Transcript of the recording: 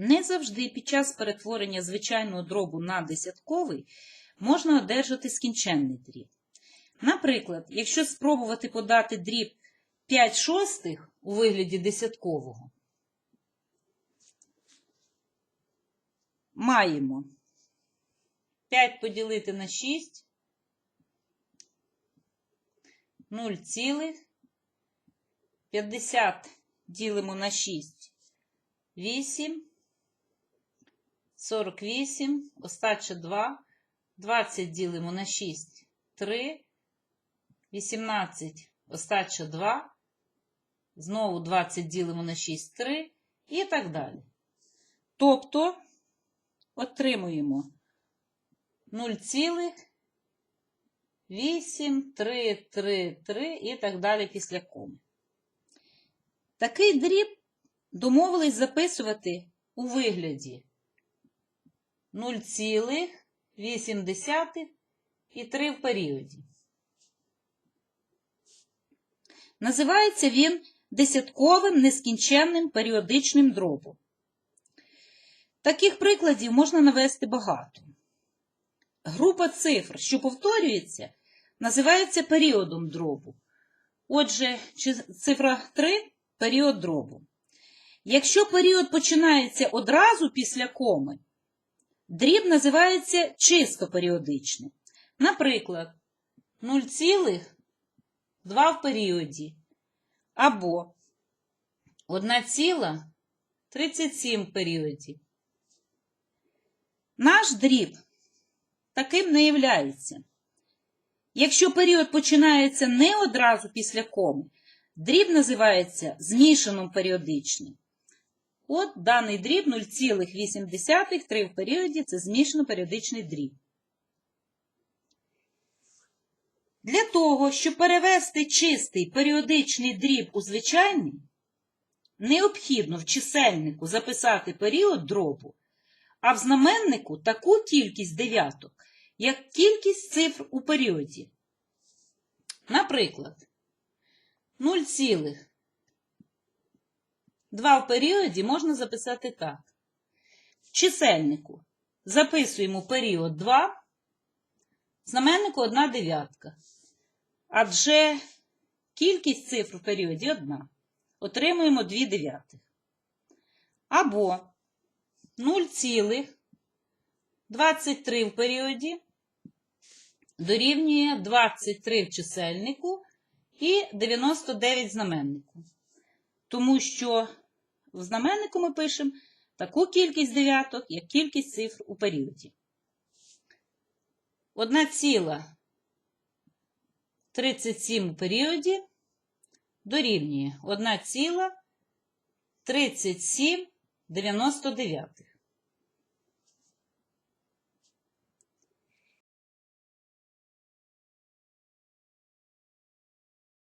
Не завжди під час перетворення звичайного дробу на десятковий можна одержати скінченний дріб. Наприклад, якщо спробувати подати дріб 5 шостих у вигляді десяткового, маємо 5 поділити на 6, 0 цілих, 50 ділимо на 6, 8, 48, остача 2, 20 ділимо на 6, 3, 18, остача 2, знову 20 ділимо на 6, 3 і так далі. Тобто отримуємо 0,8, 3, 3, 3 і так далі після коми. Такий дріб домовились записувати у вигляді 0,8 і 3 в періоді. Називається він десятковим нескінченним періодичним дробом. Таких прикладів можна навести багато. Група цифр, що повторюється, називається періодом дробу. Отже, цифра 3 період дробу. Якщо період починається одразу після коми, дріб називається чисто періодичним. Наприклад, 0,2 в періоді або 1,37 в періоді. Наш дріб таким не являється. Якщо період починається не одразу після коми, дріб називається змішаним періодичним. От даний дріб 0,8 3 в періоді це змішано періодичний дріб. Для того, щоб перевести чистий періодичний дріб у звичайний, необхідно в чисельнику записати період дробу, а в знаменнику таку кількість дев'яток, як кількість цифр у періоді. Наприклад, 0,2 в періоді можна записати так. В чисельнику записуємо період 2, в знаменнику 1 дев'ятка. Адже кількість цифр в періоді 1. Отримуємо 2 дев'ятих. Або 0,23 в періоді дорівнює 23 в чисельнику і 99 в знаменнику. Тому що в знаменнику ми пишемо таку кількість дев'яток, як кількість цифр у періоді. 1,37 у періоді дорівнює 1,3799.